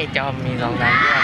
ยายจอมมีรองน้ำด้วย